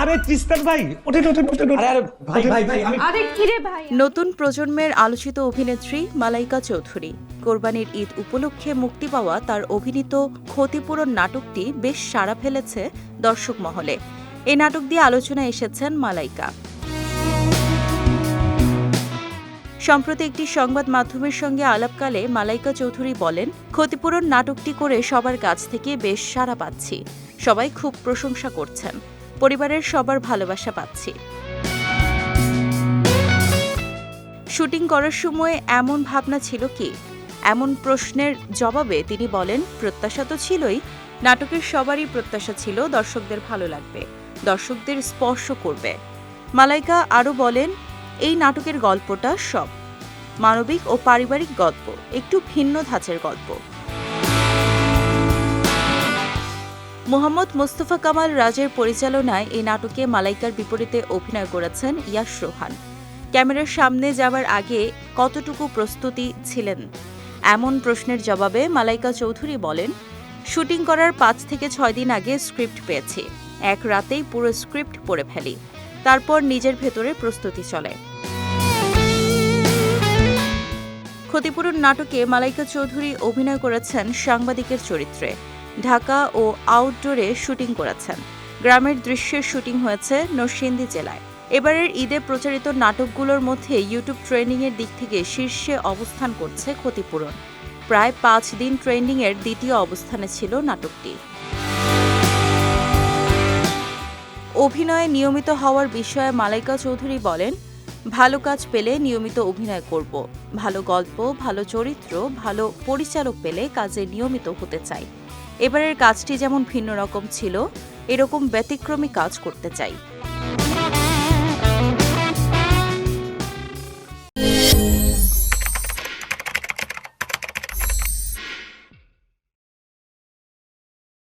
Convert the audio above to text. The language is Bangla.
আরে তিস্তার ভাই ওঠেন ওঠেন ওঠেন ওঠেন। আরে আরে ভাই ভাই ভাই আমি আরে কিরে ভাই? নতুন প্রজন্মের আলোচিত অভিনেত্রী মালাইকা চৌধুরী। কোরবানির ঈদ উপলক্ষে মুক্তি পাওয়া তার অভিনীত ক্ষতিপূরণ নাটকটি বেশ সাড়া ফেলেছে দর্শক মহলে। এই নাটক দিয়ে আলোচনায় এসেছেন মালাইকা। সম্প্রতি একটি সংবাদ মাধ্যমের সঙ্গে আলাপকালে মালাইকা চৌধুরী বলেন ক্ষতিপূরণ নাটকটি করে সবার কাছ থেকে বেশ সাড়া পাচ্ছি। সবাই খুব প্রশংসা করছেন। পরিবারের সবার ভালোবাসা পাচ্ছি। শুটিং করার সময় এমন ভাবনা ছিল কি? এমন প্রশ্নের জবাবে তিনি বলেন, প্রত্যাশা তো ছিলই। নাটকের সবারই প্রত্যাশা ছিল দর্শকদের ভালো লাগবে, দর্শকদের স্পর্শ করবে। মালাইকা আরও বলেন, এই নাটকের গল্পটা সব। মানবিক ও পারিবারিক গল্প, একটু ভিন্ন ধাঁচের গল্প। মোহাম্মদ মোস্তফা কামাল রাজের পরিচালনায় এই নাটকে মালাইকার বিপরীতে অভিনয় করেছেন ইয়াশ রোহান। ক্যামেরার সামনে যাবার আগে কতটুকু প্রস্তুতি ছিলেন? এমন প্রশ্নের জবাবে মালাইকা চৌধুরী বলেন, শুটিং করার পাঁচ থেকে ছয় দিন আগে স্ক্রিপ্ট পেয়েছি। এক রাতেই পুরো স্ক্রিপ্ট পড়ে ফেলি। তারপর নিজের ভেতরে প্রস্তুতি চলে। ক্ষতিপূরণ নাটকে মালাইকা চৌধুরী অভিনয় করেছেন সাংবাদিকের চরিত্রে। ঢাকা ও আউটডোরে শুটিং করেছেন। গ্রামের দৃশ্যের শুটিং হয়েছে নরসিংদী জেলায়। এবারের ঈদে প্রচারিত নাটকগুলোর মধ্যে ইউটিউব ট্রেন্ডিংয়ের দিক থেকে শীর্ষে অবস্থান করছে ক্ষতিপূরণ। প্রায় পাঁচ দিন ট্রেন্ডিংয়ের দ্বিতীয় অবস্থানে ছিল নাটকটি। অভিনয়ে নিয়মিত হওয়ার বিষয়ে মালাইকা চৌধুরী বলেন ভালো কাজ পেলে নিয়মিত অভিনয় করব। ভালো গল্প, ভালো চরিত্র, ভালো পরিচালক পেলে কাজে নিয়মিত হতে চাই। এবারের কাজটি যেমন ভিন্ন রকম ছিল, এরকম ব্যতিক্রমী কাজ করতে চাই।